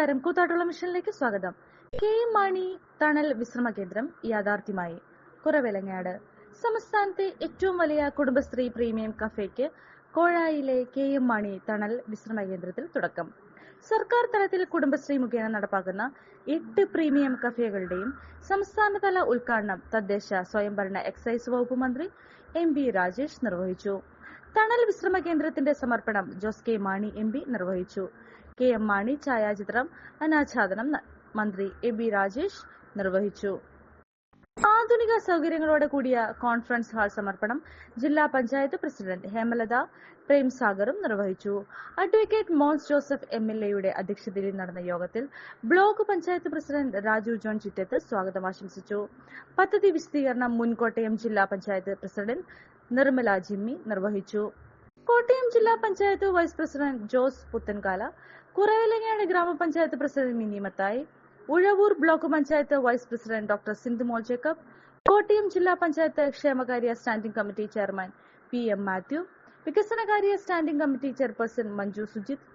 നമസ്കാരം. കൂത്താട്ടുള്ള മിഷനിലേക്ക് സ്വാഗതം. കെ മണി തണൽ വിശ്രമ കേന്ദ്രം യാഥാർത്ഥ്യമായി കുറവിലങ്ങാട്. സംസ്ഥാനത്തെ ഏറ്റവും വലിയ കുടുംബശ്രീ പ്രീമിയം കഫേക്ക് കോഴായിലെ കെ എം മാണി തണൽ വിശ്രമ കേന്ദ്രത്തിൽ തുടക്കം. സർക്കാർ തലത്തിൽ കുടുംബശ്രീ മുഖേന നടപ്പാക്കുന്ന എട്ട് പ്രീമിയം കഫേകളുടെയും സംസ്ഥാനതല ഉദ്ഘാടനം തദ്ദേശ സ്വയംഭരണ എക്സൈസ് വകുപ്പ് മന്ത്രി എം വി രാജേഷ് നിർവഹിച്ചു. തണൽ വിശ്രമ കേന്ദ്രത്തിന്റെ സമർപ്പണം Jose K Mani M P നിർവഹിച്ചു. കെ എം മാണി ഛായാചിത്രം അനാച്ഛാദനം മന്ത്രി എ ബി രാജേഷ് നിർവഹിച്ചു. ആധുനിക സൗകര്യങ്ങളോടെ കൂടിയ കോൺഫറൻസ് ഹാൾ സമർപ്പണം ജില്ലാ പഞ്ചായത്ത് പ്രസിഡന്റ് ഹേമലത പ്രേംസാഗറും നിർവഹിച്ചു. Advocate Mons Joseph M L എയുടെ അധ്യക്ഷതയിൽ നടന്ന യോഗത്തിൽ ബ്ലോക്ക് പഞ്ചായത്ത് പ്രസിഡന്റ് രാജു ജോൺ ചിറ്റത്ത് സ്വാഗതം ആശംസിച്ചു. പദ്ധതി വിശദീകരണം മുൻകോട്ടയം ജില്ലാ പഞ്ചായത്ത് പ്രസിഡന്റ് നിർമ്മല ജിമ്മി നിർവഹിച്ചു. കോട്ടയം ജില്ലാ പഞ്ചായത്ത് വൈസ് പ്രസിഡന്റ് ജോസ് പുത്തൻകാല കുറവിലങ്ങാട് ഗ്രാമപഞ്ചായത്ത് president Mini Mathai Uzhavoor block panchayat vice president doctor Sindhumol Jacob Kottayam ജില്ലാ പഞ്ചായത്ത് ക്ഷേമകാര്യ standing committee chairman P M Mathew വികസനകാര്യ standing committee chairperson Manju Sujith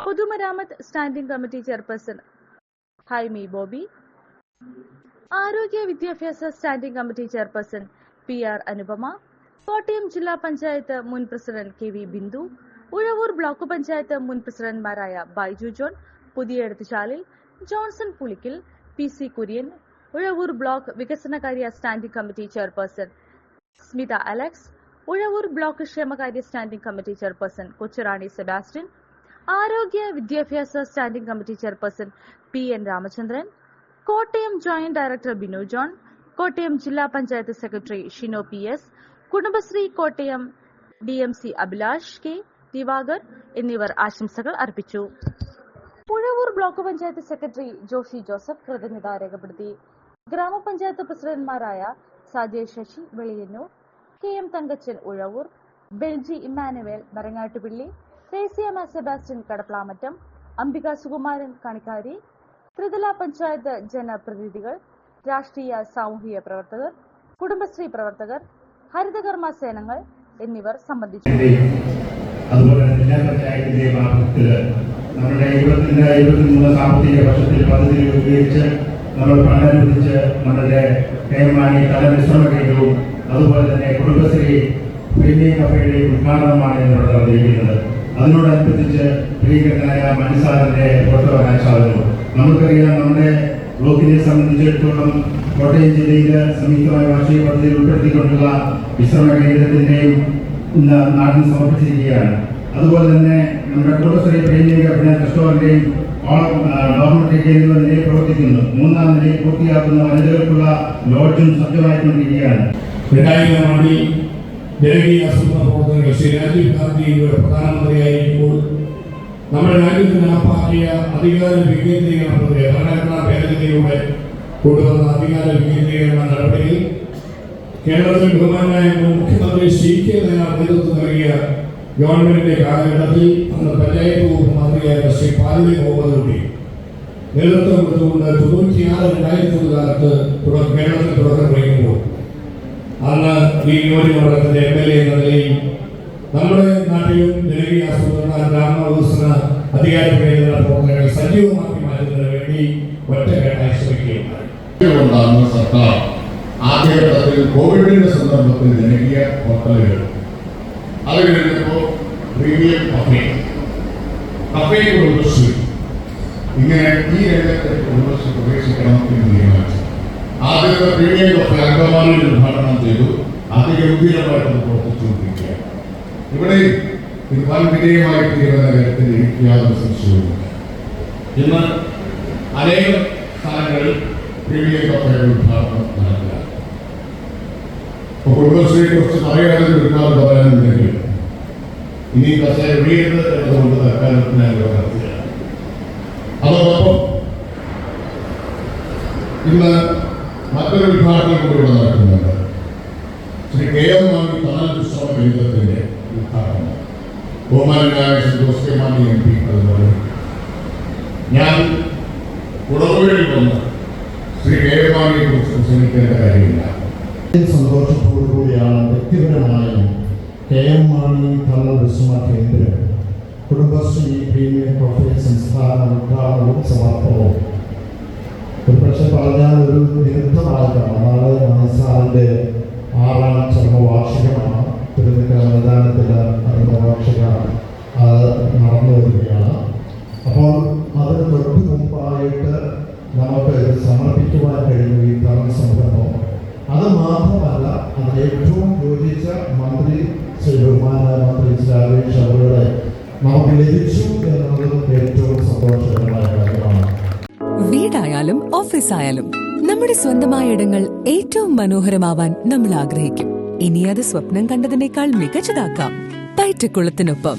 പൊതുമരാമത്ത് standing committee chairperson Haimi Bobby ആരോഗ്യ വിദ്യാഭ്യാസ standing committee chairperson P R Anupama Kottayam ജില്ലാ പഞ്ചായത്ത് മുൻ president K V Bindu Uzhavoor block panchayat മുൻ പ്രസിഡന്റ്മാരായ ബൈജു ജോൺ പുതിയ എഴുത്തുശാലിൽ Johnson Pulickal P C Kurian Uzhavoor block വികസനകാര്യ standing committee chairperson Smitha Alex Uzhavoor block ക്ഷേമകാര്യ standing committee chairperson Kochurani Sebastian ആരോഗ്യ വിദ്യാഭ്യാസ standing committee chairperson P N Ramachandran Kottayam joint director Binu John Kottayam ജില്ലാ panchayat secretary Shino P S Kudumbashree Kottayam D M C Abhilash K. Divakar എന്നിവർ ആശംസകൾ അർപ്പിച്ചു. Puzhavoor block panchayat secretary Joshi Joseph കൃതജ്ഞത രേഖപ്പെടുത്തി. ഗ്രാമപഞ്ചായത്ത് പ്രസിഡന്റ്മാരായ സാജയ് ശശി വെളിയന്നൂർ കെ എം തങ്കച്ചൻ ഉഴവൂർ ബെൽജി ഇമ്മാനുവേൽ നരങ്ങാട്ടുപിള്ളി റേസിയമ്മ സെബാസ്റ്റ്യൻ കടപ്ലാമറ്റം അംബിക സുകുമാരൻ കണിക്കാരി ത്രിതല പഞ്ചായത്ത് ജനപ്രതിനിധികൾ രാഷ്ട്രീയ സാമൂഹിക പ്രവർത്തകർ കുടുംബശ്രീ പ്രവർത്തകർ ഹരിതകർമ്മ സേനകൾ എന്നിവർ സംബന്ധിച്ചു. അതുപോലെ ജില്ലാ ഇരുപത്തിരണ്ട് ഇരുപത്തിമൂന്ന് സാമ്പത്തിക വർഷത്തിൽ പദ്ധതി ഉപയോഗിച്ച് നമ്മൾ പണനുവദിച്ച് നമ്മുടെ കൈമാണി തല വിശ്രമ കേന്ദ്രവും അതുപോലെ തന്നെ കുടുംബശ്രീ പ്രീമിയം കഫേയുടെയും ഉദ്ഘാടനമാണ് ഇവിടെ നടന്നിരിക്കുന്നത്. അതിനോടനുബന്ധിച്ച് പ്രിയങ്കരനായ മനുസാറിന്റെ ഫോട്ടോ അനാച്ഛാദനവും നമുക്കറിയാം നമ്മുടെ ബ്ലോക്കിനെ സംബന്ധിച്ചിടത്തോളം കോട്ടയം ജില്ലയിലെ സംയുക്തമായ വാർഷിക പദ്ധതിയിൽ ഉൾപ്പെടുത്തിക്കൊണ്ടുള്ള വിശ്രമ കേന്ദ്രത്തിന്റെയും നാടിന് സമർപ്പിച്ചിരിക്കുകയാണ്. അതുപോലെ തന്നെ നമ്മുടെ കുടുംബശ്രീ പ്രേമിയുടെ അഭിനയ കൃഷ്ണവാറിന്റെയും ഡോർമെട്രി നിലയിൽ പ്രവർത്തിക്കുന്നു. മൂന്നാം നിലയിൽ പൂർത്തിയാക്കുന്ന വനിതകൾക്കുള്ള ലോഡ്ജും സജ്ജമായിക്കൊണ്ടിരിക്കുകയാണ്. രണ്ടായിരത്തി ജനകീയ ആസൂത്രണ പ്രവർത്തനങ്ങൾ ശ്രീ രാജീവ് ഗാന്ധിയുടെ പ്രധാനമന്ത്രിയായിരിക്കുമ്പോൾ നമ്മുടെ രാജ്യത്ത് നടപ്പാക്കിയ അധികാര വികേന്ദ്രീകരണ പ്രക്രിയ ഭരണഘടനാ ഭേദഗതിയിലൂടെ കൊണ്ടുവന്ന അധികാര വികേന്ദ്രീകരണ നടപടിയിൽ കേരളത്തിൽ ബഹുമാനായ മുഖ്യമന്ത്രി സി കെ നായർ നേതൃത്വം നൽകിയ ഗവൺമെന്റിന്റെ കാലഘട്ടത്തിൽ അന്ന് പഞ്ചായത്ത് വകുപ്പ് മന്ത്രിയായ ശ്രീ പാലി മുഹമ്മദ് കുട്ടി നേതൃത്വം കൊടുത്തുകൊണ്ട് തൊണ്ണൂറ്റിയാറ് രണ്ടായിരത്തി കാലത്ത് കേരളത്തിൽ തുടക്കം കുറിക്കുമ്പോൾ അന്ന് ഈ നിയോജകമണ്ഡലത്തിന്റെ എം എൽ എ എന്ന നിലയിൽ നമ്മുടെ നാട്ടിലും ജനകീയ ആസൂത്രണ ഗ്രാമവികസന അധികാര പ്രവർത്തനങ്ങൾ സജീവമാക്കി മാറ്റുന്നതിന് വേണ്ടി ഒറ്റക്കെട്ടായി ശ്രമിക്കുകയുണ്ടായി കൊണ്ടാണ് സർക്കാർ ആദ്യഘട്ടത്തിൽ കോവിഡിന്റെ സന്ദർഭത്തിൽ ജനകീയ ഹോട്ടലുകൾ അത് കഴിഞ്ഞപ്പോൾ പ്രീമിയം കഫേ കഫേ കുടുംബശ്രീ ഇങ്ങനെ ഈ രംഗത്ത് കുടുംബശ്രീ പ്രവേശിക്കണം എന്ന് തീരുമാനിച്ചു. ആദ്യത്തെ പ്രീമിയം കഫേ അങ്കമാലിയിൽ ഉദ്ഘാടനം ചെയ്തു. അതിഗംഭീരമായിട്ട് ഇവിടെ ഇത് വിധേയമായി തീരുന്ന കാര്യത്തിൽ എനിക്ക് യാതൊരു സംശയവുമില്ല. ഇന്ന് അനേകം സ്ഥലങ്ങളിൽ പ്രീമിയം കപ്പയുടെ ഉദ്ഘാടനം നടക്കുക. അപ്പോൾ കുടുംബശ്രീയെ കുറിച്ച് പറയുകയാണെങ്കിൽ ഒരുപാട് പറയാനുണ്ടെങ്കിൽ ഇനി കസേര വീട് എന്നതുകൊണ്ട് തൽക്കാലത്തിന് നടത്തുകയാണ് അതോടൊപ്പം ഇന്ന് മറ്റൊരു ഉദ്ഘാടനം കൂടി ഇവിടെ നടക്കുന്നുണ്ട്. ശ്രീ കെ എം മാണി തണൽ വിശ്രമ കേന്ദ്രത്തിന്റെ ഉദ്ഘാടനം. ബഹുമാനായ കെ മാണി എം പി അതുപോലെ. ഞാൻ കുടവുകളിൽ വന്ന് ശ്രീ കേരളമാണിയെ കുറിച്ച് പ്രസംഗിക്കേണ്ട കാര്യമില്ല. സന്തോഷത്തോടു കൂടിയാണ് വ്യക്തിപരമായും കെ എം മാണി തണൽ വിശ്രമ കേന്ദ്രം കുടുംബശ്രീ പ്രീമിയം പ്രൊഫൈൽ സംസ്ഥാന ഉദ്ഘാടനവും സമർപ്പണവും ഒരുപക്ഷെ പറഞ്ഞാൽ ഒരു നിരുദ്ധമായിട്ടാണ് നാളെ മനസ്സാറിന്റെ ആറാം ചരമവാർഷികമാണ്. അത് മാത്രമല്ല അതിന് ഏറ്റവും യോജിച്ച മന്ത്രി ശ്രീ ബഹുമാനായ മന്ത്രി രാജേഷ് അവരുടെ നമുക്ക് ലഭിച്ചു എന്നുള്ളതും ഏറ്റവും സന്തോഷകരമായ കാര്യമാണ്. വീടായാലും ഓഫീസായാലും നമ്മുടെ സ്വന്തമായ ഇടങ്ങൾ ഏറ്റവും മനോഹരമാവാൻ നമ്മൾ ആഗ്രഹിക്കും. ഇനി അത് സ്വപ്നം കണ്ടതിനേക്കാൾ മികച്ചതാക്കാം. പൈറ്റക്കുളത്തിനൊപ്പം.